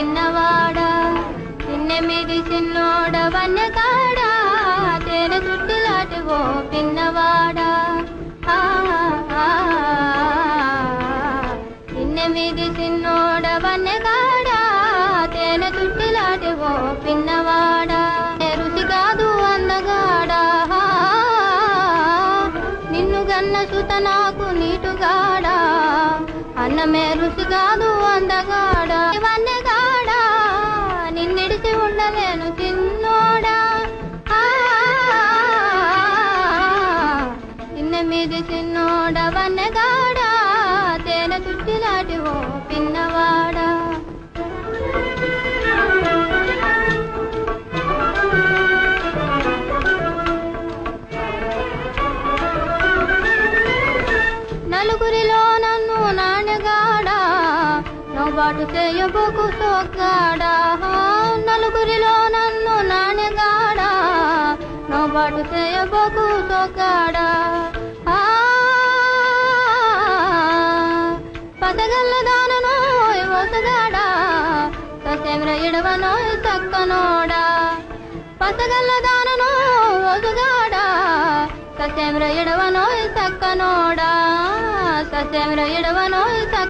సిన్నోడ వన్నె వన్నకాడా తేన చుట్టులాటి ఓ పిన్నవాడా? నిన్న ఆ, నిన్నె మీది సిన్నోడ వన్నె కాడా? తేనె ఓ పిన్నవాడా? రుచి కాదు అందగాడా? నిన్ను గన్న సుత నాకు నీటుగాడా? అన్నమే రుచి కాదు అందగా ఉండలేను చిన్నోడా ఆ, నిన్న మీది చిన్నోడవన్నగాడా తేనె చుట్టిలాంటి ఓ పిన్నవాడా? నలుగురిలో నన్ను నాణగాడా నవ్వాటు చేయబోకు సోగ్గాడా? నవ్వాటు చేయబోకు సోగ్గాడా ఆ, పసగల్ల దానను ఓసగాడా ససేమ్ర ఇడవనో చక్కనోడా పసగల్ల దానను ఓసుగాడా ససేమ్ర ఇడవనో చక్కనోడా ససేమ్ర ఇడవనో చక్క